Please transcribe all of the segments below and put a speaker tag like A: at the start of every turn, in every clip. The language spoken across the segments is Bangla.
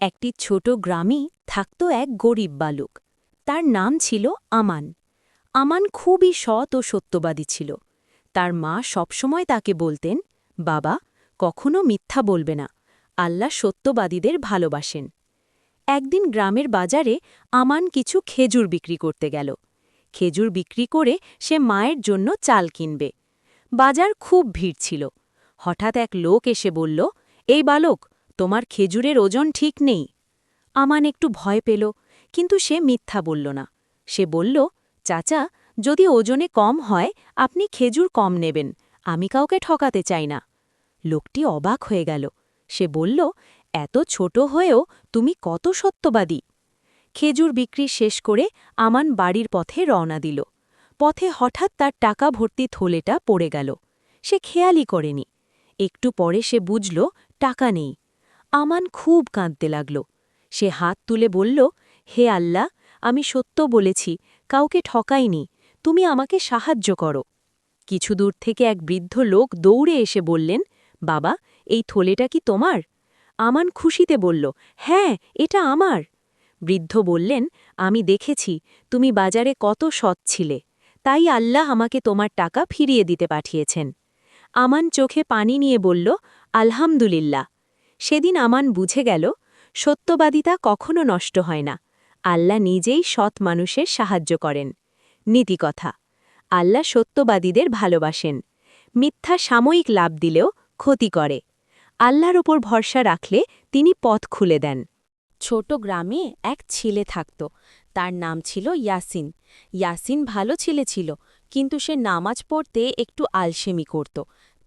A: একটি ছোট গ্রামেই থাকত এক গরিব বালক। তার নাম ছিল আমান। আমান খুবই সৎ ও সত্যবাদী ছিল। তার মা সবসময় তাকে বলতেন, বাবা, কখনো মিথ্যা বলবে না। আল্লাহ সত্যবাদীদের ভালোবাসেন। একদিন গ্রামের বাজারে আমান কিছু খেজুর বিক্রি করতে গেল। খেজুর বিক্রি করে সে মায়ের জন্য চাল কিনবে। বাজার খুব ভিড় ছিল। হঠাৎ এক লোক এসে বলল, এই বালক তোমার খেজুরের ওজন ঠিক নেই। আমান একটু ভয় পেল, কিন্তু সে মিথ্যা বলল না। সে বলল, চাচা, যদি ওজনে কম হয়, আপনি খেজুর কম নেবেন, আমি কাউকে ঠকাতে চাই না। লোকটি অবাক হয়ে গেল। সে বলল, এত ছোট হয়েও তুমি কত সত্যবাদী? খেজুর বিক্রি শেষ করে আমান বাড়ির পথে রওনা দিল। পথে হঠাৎ তার টাকা ভর্তি থলেটা পড়ে গেল। সে খেয়ালই করেনি। একটু পরে সে বুঝল, টাকা নেই। আমান খুব কাঁদতে লাগল। সে হাত তুলে বলল, হে আল্লাহ, আমি সত্য বলেছি, কাউকে ঠকাইনি, তুমি আমাকে সাহায্য করো। কিছু দূর থেকে এক বৃদ্ধ লোক দৌড়ে এসে বললেন, বাবা, এই থলেটা কি তোমার? আমান খুশিতে বলল হ্যাঁ এটা আমার। বৃদ্ধ বললেন, আমি দেখেছি, তুমি বাজারে কত সৎ ছিলে, তাই আল্লাহ আমাকে তোমার টাকা ফিরিয়ে দিতে পাঠিয়েছেন। আমান চোখে পানি নিয়ে বলল, আলহামদুলিল্লাহ। সেদিন আমান বুঝে গেল, সত্যবাদিতা কখনো নষ্ট হয় না। আল্লাহ নিজেই সৎ মানুষের সাহায্য করেন। নীতিকথা, আল্লাহ সত্যবাদীদের ভালোবাসেন। মিথ্যা সাময়িক লাভ দিলেও ক্ষতি করে। আল্লাহর ওপর ভরসা রাখলে তিনি পথ খুলে দেন। ছোট গ্রামে এক ছেলে থাকত। তার নাম ছিল ইয়াসিন। ইয়াসিন ভালো ছেলে ছিল, কিন্তু সে নামাজ পড়তে একটু আলসেমি করত।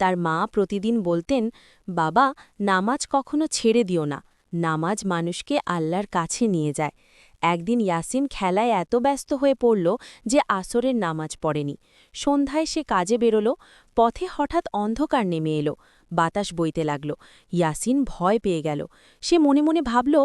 A: তার মা প্রতিদিন বলতেন, বাবা, নামাজ কখনো ছেড়ে দিও না। নামাজ মানুষকে আল্লাহর কাছে নিয়ে যায়। একদিন ইয়াসিন খেলায় এত ব্যস্ত হয়ে পড়ল যে আসরের নামাজ পড়েনি। সন্ধ্যায় সে কাজে বেরোল। পথে হঠাৎ অন্ধকার নেমে এলো। বাতাস বইতে লাগল। ইয়াসিন ভয় পেয়ে গেল। সে মনে মনে ভাবল,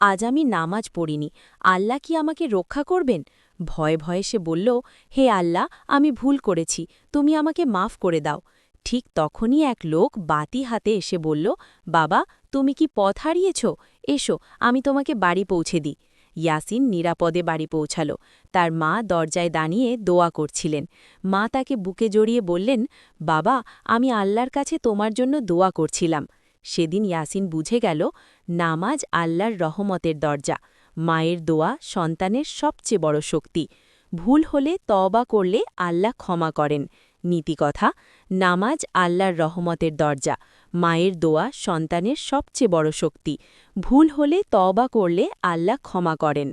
A: আজ আমি নামাজ পড়িনি। আল্লাহ কি আমাকে রক্ষা করবেন? ভয়ে ভয়ে সে বলল, হে আল্লাহ, আমি ভুল করেছি। তুমি আমাকে মাফ করে দাও। ঠিক তখনই এক লোক বাতি হাতে এসে বলল, বাবা, তুমি কি পথ হারিয়েছ? এসো, আমি তোমাকে বাড়ি পৌঁছে দিই। ইয়াসিন নিরাপদে বাড়ি পৌঁছাল। তার মা দরজায় দাঁড়িয়ে দোয়া করছিলেন। মা তাকে বুকে জড়িয়ে বললেন, বাবা, আমি আল্লাহর কাছে তোমার জন্য দোয়া করছিলাম। সেদিন ইয়াসিন বুঝে গেল, নামাজ আল্লাহর রহমতের দরজা। মায়ের দোয়া সন্তানের সবচেয়ে বড় শক্তি। ভুল হলে তবা করলে আল্লাহ ক্ষমা করেন। নীতিকথা, নামাজ আল্লাহর রহমতের দরজা, মায়ের দোয়া সন্তানের সবচেয়ে বড় শক্তি। ভুল হলে তবা করলে আল্লাহ ক্ষমা করেন।